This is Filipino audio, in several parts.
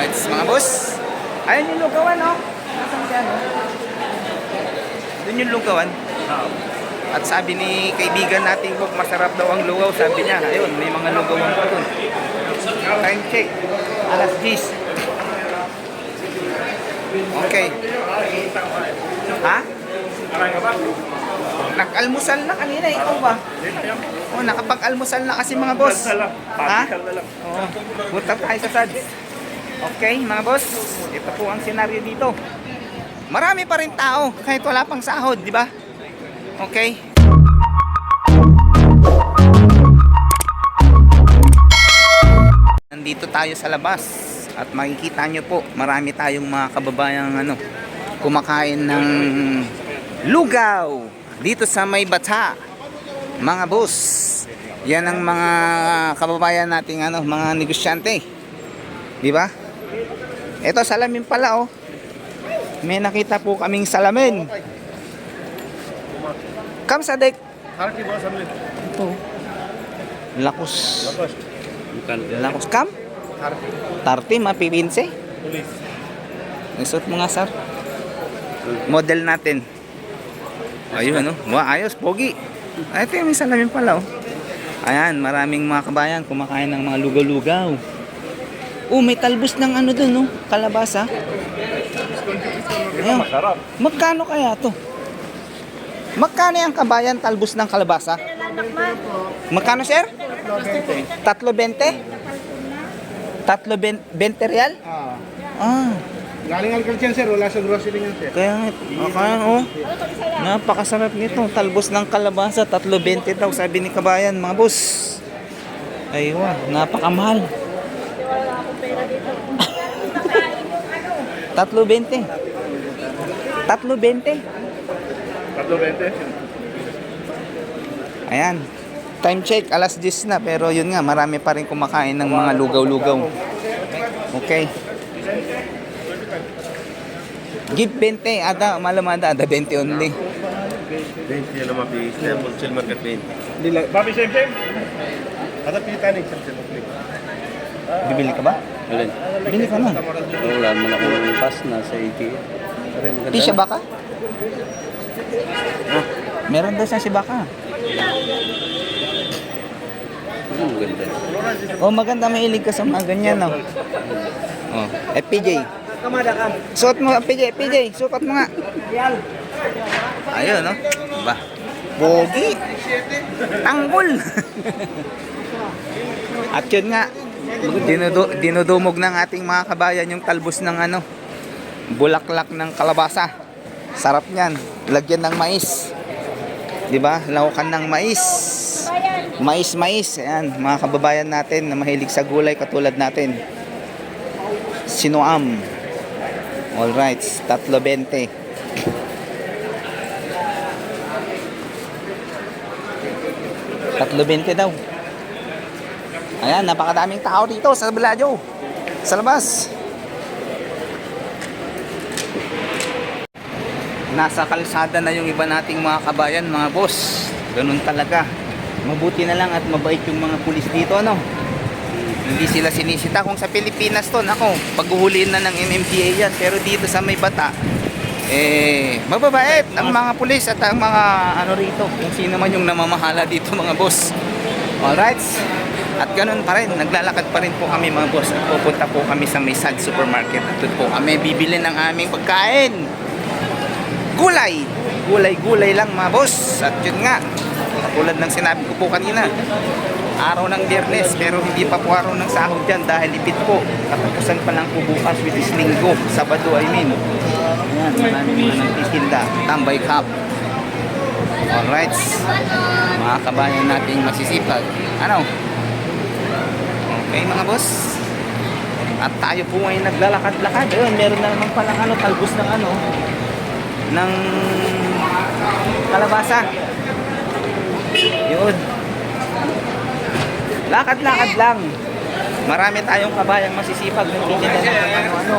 Alright, mga boss. Ayun yung lugawan, no? Nasaan siya, no? Doon yung lugawan. At sabi ni kaibigan natin kung masarap daw ang lugaw, sabi niya, ayun, may mga lugawan pa doon. Time check. Alas 10. Okay. Ha? Nag-almusal na kanina, ikaw ba? Oh, nakapag-almusal na kasi mga boss. Ha? Oo. Punta tayo sa SADS. Okay, mga boss. Ito po ang senaryo dito. Marami pa rin tao kahit wala pang sahod, di ba? Okay. Nandito tayo sa labas at makikita nyo po marami tayong mga kababayang ano, kumakain ng lugaw dito sa may bata. Mga boss, yan ang mga kababayan nating ano, mga negosyante. Di ba? Ito salamin pala oh. May nakita po kaming salamin. Kam sa dek. Ito. Lakos. Lakos kam? Harki. Tarte, mapipinse. Police. Isot mo nga, sir. Model natin. Ayun, ano? Wow, ayos, pogi. Ay, ito yung salamin pala, oh. Ayan, maraming mga kabayan kumakain ng mga lugaw-lugaw. Oh, may talbos ng ano dun, no? Kalabasa. Ayun. Masarap. Magkano kaya to? Magkano yung kabayan talbos ng kalabasa? Magkano, sir? Tatlo bente? Tatlo ben- bente real? Ah. Ah. Galing dyan sir, wala sa grocery niyan sir. Kaya kaya oh. Napakasarap nito. Talbos ng kalabasa, 3.20 daw sabi ni Kabayan, mga boss. Aywa, napakamahal. 3.20. 3.20. Tatlo 20. Ayan. Time check, alas 10 na. Pero yun nga, marami pa rin kumakain ng mga lugaw-lugaw. Okay. Give 20, ada, malamada, ada 20 only. 20 na mapis na wholesale market 20. Dila. Babi siyempre. Ada pilitan eh. sir, sir. Bibili ka ba? Alin? Bili ka na. Wala naman akong pass na sa maganda Di siya na. baka? Meron daw siya si baka. Hmm, maganda. Oh, maganda mahilig ka sa mga ganyan, no? Oh, eh, PJ. Suot mo, PJ, PJ, sukat mo nga. Ayun, no? Ba? Pogi. Tanggol. At yun nga, dinudu dinudumog ng ating mga kabayan yung talbos ng ano, bulaklak ng kalabasa. Sarap niyan. Lagyan ng mais. 'Di ba? Lahukan ng mais. Mais, mais. Ayan, mga kababayan natin na mahilig sa gulay katulad natin. Sinuam. All right, tatlo 20. Tatlo 20 daw. Ayan, napakadaming tao dito sa Beladio. Sa labas. Nasa kalsada na yung iba nating mga kabayan, mga boss. Ganun talaga. Mabuti na lang at mabait yung mga pulis dito, ano? Hindi sila sinisita. Kung sa Pilipinas to, nako, paghuhuliin na ng MMDA yan. Pero dito sa may bata, eh, mababait ang mga pulis at ang mga ano rito. Kung sino man yung namamahala dito, mga boss. Alright. At ganun pa rin, naglalakad pa rin po kami mga boss. At pupunta po kami sa may sad supermarket. At po kami bibili ng aming pagkain. Gulay! Gulay-gulay lang mga boss. At yun nga, katulad ng sinabi ko po kanina, araw ng biyernes pero hindi pa po araw ng sahod dyan dahil ipit po. Katapusan pa lang po bukas which is linggo, Sabado I mean. Ayan, maraming mga nagtitinda. Tambay cup. Alright. Mga kabayan nating masisipag. Ano? Okay mga boss. At tayo po ay naglalakad-lakad. Ayun, meron na naman palang ano, talbos ng ano, ng kalabasa. Yun. Lakad-lakad lang. Marami tayong kabayang masisipag nagtitinda ng ano-ano.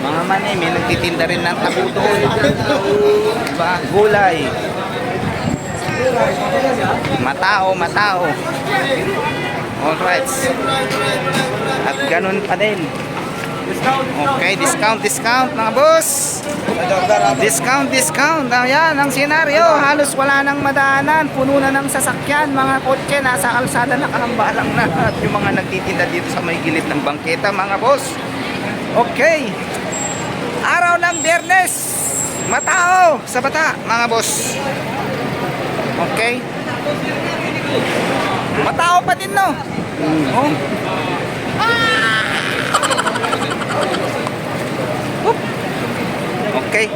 Mga mani, may nagtitinda rin ng tabudol. Diba? Gulay. Matao, matao. Alright. At ganun pa din. Okay, discount, discount mga boss. Discount, discount. Ayan, ang senaryo. Halos wala nang madaanan. Puno na ng sasakyan. Mga kotse nasa kalsada nakahambalang na. At yung mga nagtitinda dito sa may gilid ng bangketa mga boss. Okay. Araw ng biyernes. Matao sa bata mga boss. Okay. Matao pa din no. Oh. Okay.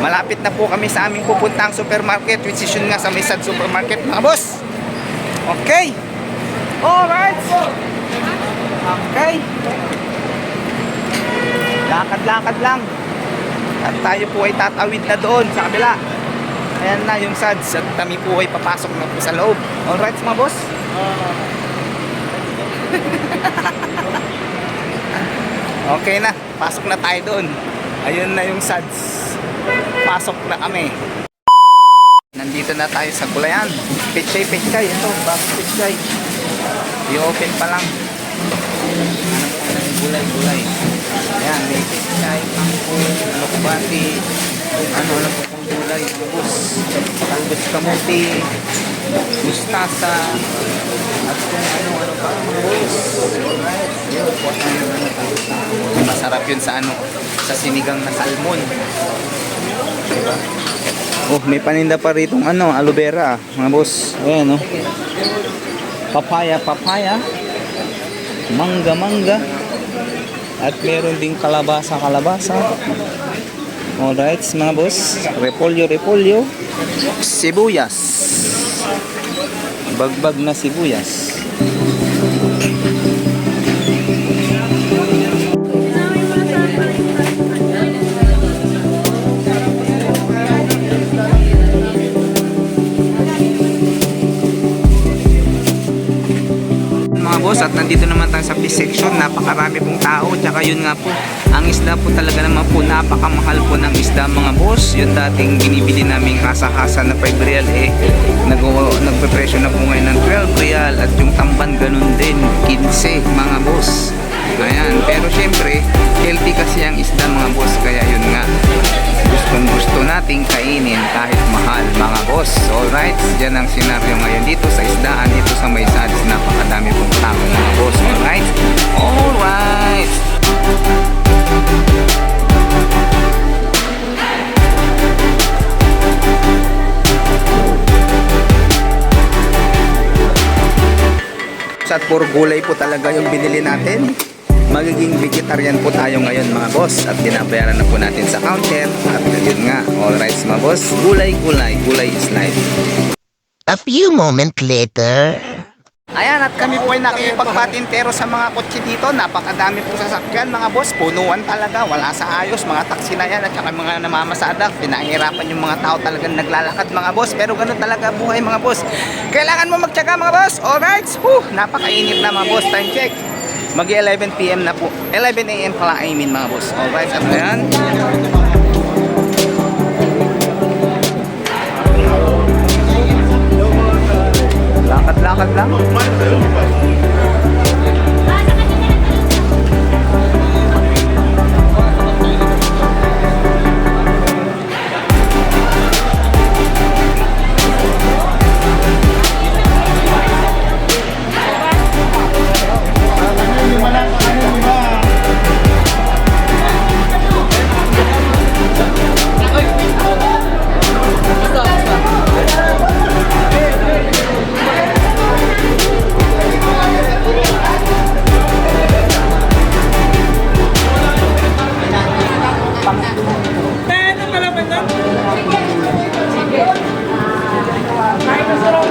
Malapit na po kami sa aming pupuntang supermarket which is yun nga sa Misad Supermarket mga boss. Okay. Alright. Okay. Lakad-lakad lang. At tayo po ay tatawid na doon sa kabila. Ayan na yung SADS at kami po ay papasok na po sa loob. Alright mga boss? okay na, pasok na tayo doon. Ayun na yung SADS. Pasok na kami. Nandito na tayo sa Gulayan. Pechay, pechay. Ito, bago pechay. I-open pa lang. Hanap ko ng gulay-gulay. Ayan, may pechay, kung ano-ano po pong gulay. Tapos, talbos kamuti, mustasa, at kung ano-ano pa. Ano, Masarap yun sa ano, sa sinigang na salmon. Diba? Oh, may paninda pa rito ano, aloe vera, mga boss. Ayan, oh. Papaya, papaya. Mangga, mangga. At meron ding kalabasa, kalabasa. Alright, mga boss. Repolyo, repolyo. Sibuyas. Bagbag na sibuyas. Mga boss at nandito naman tayo sa fish section napakarami pong tao. Tsaka yun nga po ang isda po talaga naman po napakamahal po ng isda mga boss. Yung dating binibili namin kasa-kasa na 5 real eh nag nagpe-presyo na po ngayon ng 12 real. At yung tamban ganun din 15 mga boss ayan. Pero syempre healthy kasi ang isda mga boss. Kaya yun nga gustong gusto nating kainin kahit mahal mga boss. Alright dyan ang senaryo ngayon dito sa isdaan dito sa may sads. Napakadami pong tao mga boss. Alright alright at puro gulay po talaga yung binili natin magiging vegetarian po tayo ngayon mga boss at binabayaran na po natin sa counter at yun nga alright mga boss gulay gulay gulay is life A few moments later. Ayan, at kami po ay nakipagpatintero sa mga kotse dito. Napakadami pong sasakyan, mga boss. Punuan talaga. Wala sa ayos. Mga taxi na yan at saka mga namamasada. Pinahirapan yung mga tao talagang naglalakad, mga boss. Pero ganun talaga buhay, mga boss. Kailangan mo magtyaga, mga boss. Alright? Whew, napakainit na, mga boss. Time check. Mag 11 p.m. na po. 11 a.m. pala, I mean, mga boss. Alright, at ayan. Lakad-lakad lang.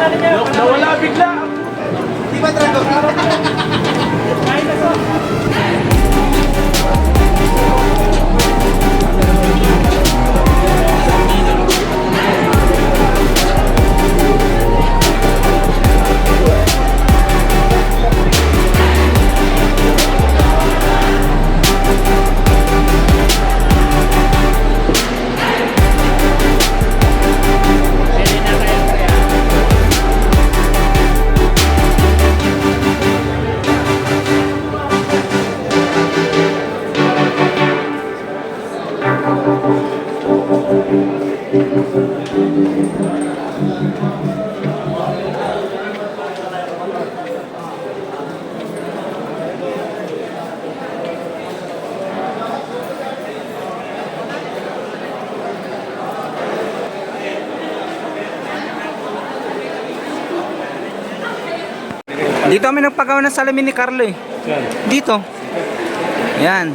Nawala bigla. Di ba trago? Dito kami nagpagawa ng salamin ni Carlo eh. Dito. Yan.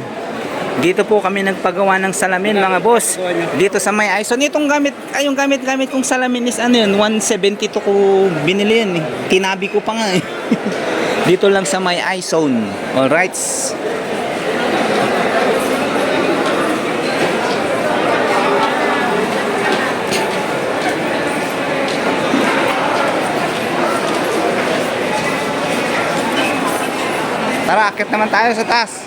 Dito po kami nagpagawa ng salamin mga boss. Dito sa may Ison. Itong gamit, ay yung gamit-gamit kong salamin is ano yun, 172 ko binili yun eh. Tinabi ko pa nga eh. Dito lang sa may iZone. Alright. Tara, akit naman tayo sa taas.